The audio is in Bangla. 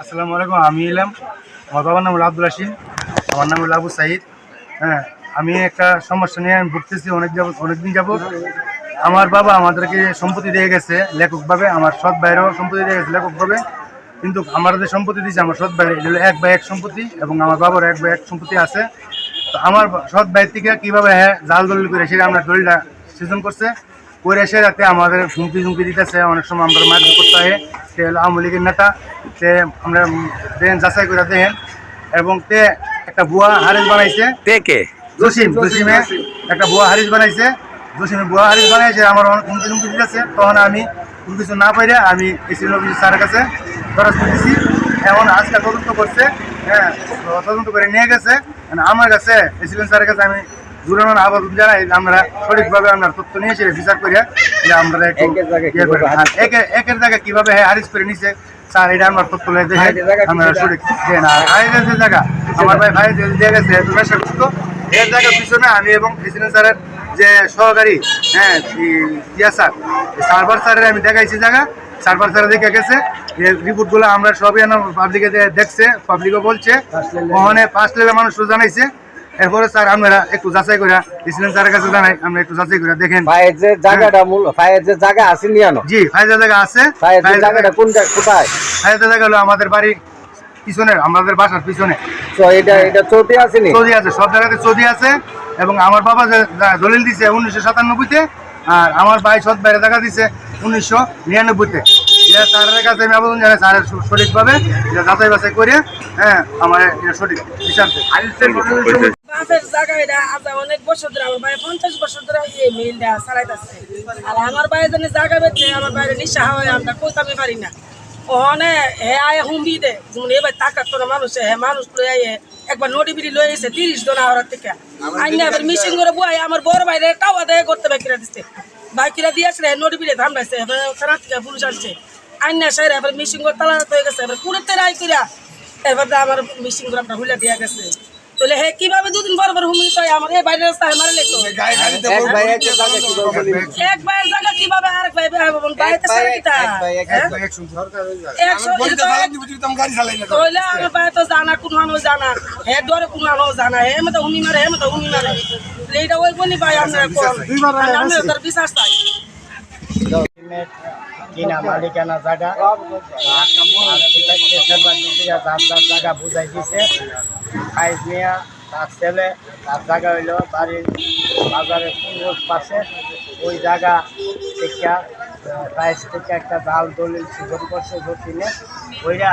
আসসালামু আলাইকুম, আমি এলাম। আমার বাবার নাম আব্দুল হাসিম আমার নাম আবু সাইদ। হ্যাঁ আমি একটা সমস্যা নিয়ে আমি ভুগতেছি, অনেক যাবত অনেকদিন যাবত আমার বাবা আমাদেরকে সম্পত্তি দিয়ে গেছে লেখকভাবে, আমার সৎ ভাইয়েরও সম্পত্তি দিয়ে গেছে লেখকভাবে। কিন্তু আমার যে সম্পত্তি দিয়েছে, আমার সৎ ভাই এটা এক বা এক সম্পত্তি এবং আমার বাবার এক বা এক সম্পত্তি আছে। তো আমার সৎ ভাই থেকে কীভাবে হ্যাঁ জাল দলিল করে সেটা আমরা দলিলটা সৃজন করছে, করে এসে যাতে আমাদের হুমকি ঝুমকি দিতেছে, অনেক সময় আমরা মারধর করতে হয়। সে হলো আওয়ামী লীগের নেতা সে আমরা দেখেন যাচাই করে দেন এবং তে একটা বুয়া হারিস বানাইছে। তে কে? জসিম জসিমে একটা বুয়া হারিস বানাইছে। জসিমে বুয়া হারিস বানাইছে আমার অনেক হুমকি ঝুমকি দিতেছে। তখন আমি কোনো কিছু না পাইলে আমি এসিল অফিস স্যারের কাছে দরখাস্ত দিছি। এখন আজকে তদন্ত করছে হ্যাঁ তদন্ত করে নিয়ে গেছে। মানে আমার কাছে এসিলেন স্যারের কাছে আমি জুড়ানোর আবেদন জানাই আমরা সঠিকভাবে আমরা তথ্য নিয়ে এসে বিচার করে যে আমরা একটু একের জায়গায় ইয়ে কীভাবে কীভাবে হ্যাঁ হারিস করে নিছে স্যার এটা আমার তথ্য জায়গা আমরা সঠিক আর যে জায়গা। আমার ভাই ভাই দিয়ে গেছে এর জায়গার পিছনে আমি এবং প্রেসিডেন্ট স্যারের যে সহকারী হ্যাঁ ইয়া স্যার সার্ভার স্যারের আমি দেখাইছি জায়গা। সার্ভার স্যারে দেখে গেছে রিপোর্টগুলো আমরা সবই পাবলিকে দেখছে পাবলিকও বলছে। ওখানে পাঁচ লেভেল মানুষও জানাইছে। এরপরে স্যার আমরা একটু যাচাই করে প্রেসিডেন্ট স্যারের কাছে জানাই আমরা একটু যাচাই করে দেখেন। ভাইয়ের যে জায়গাটা মূল ভাইয়ের যে জায়গা আছে নিয়ানো জি ফায়দা জায়গা আছে। যে জায়গাটা কোন জায়গা কোথায়? ফায়দা জায়গা হলো আমাদের বাড়ির পিছনে আমাদের বাসার পিছনে। তো এটা এটা চৌটি আসেনি চৌধি আছে সব জায়গাতে চৌধি আছে। এবং আমার বাবা যে দলিল দিছে উনিশশো সাতানব্বইতে আর আমার ভাই সৎ বাইরে টাকা দিছে উনিশশো নিরানব্বইতে। এটা স্যারের কাছে আমি আবেদন জানাই স্যারের সঠিকভাবে এটা যাচাই বাছাই করে হ্যাঁ আমার এটা সঠিক হিসাব দেয়। বাপের জায়গা আজ অনেক বছর ধরে আমার ভাই পঞ্চাশ বছর ধরে এই মিলটা চালাইতেছে। আর আমার ভাই যেন জায়গা বেচছে আমার বাইরে নিশা হয় আমরা কইতামই পারি না। ওখানে হে আয় হুমবি দে যেমন এবার টাকা তোর মানুষ হে মানুষ লই আয় একবার নোটি বিড়ি লই এসে তিরিশ জন আওয়ার থেকে। আইনা এবার মিশিং করে বুয়াই আমার বড় ভাইরে টাওয়া দেয় করতে বাইকিরা দিচ্ছে বাইকিরা দিয়ে আসলে নোটি বিড়ি ধামড়াইছে এবার থানা থেকে পুলিশ আসছে। আইনা সাইরে এবার মিশিং করে তালা হয়ে গেছে এবার কুড়িতে রায় করিয়া এবার আমার মিশিং করে আপনার হুলে দিয়া গেছে। তাহলে হে কীভাবে দুদিন পর পর হুমি তো আমার এই বাইরের রাস্তায় মারলে তো এক ভাই এক জায়গা কীভাবে বলি? এক ভাইয়ের জায়গা কীভাবে আরেক ভাই ভাই বোন বাইতে এক ভাই সারে এক- কিতা এক ভাই এক- হ্যাঁ? একশো তো হইলে আমার ভাই তো জানা কোন মানুষ জানা। হে ডরে কোন মানুষ জানা। হে মতো হুমি মারে হে মতো হুমি মারে। এইটা ওই বলি ভাই আমরা কোন? আমরা তার বিশ্বাস চাই কিনা মালিকানা জায়গা। আর কোথায় দেশের বাড়ি থেকে যার যার জায়গা বুঝাই দিছে। খাইজ মিয়া, তার ছেলে, তার জায়গা হইল বাড়ির বাজারের পূর্ব পাশে। ওই জায়গা থেকে বাইশ থেকে একটা জাল দলিল সুযোগ করছে ওইটা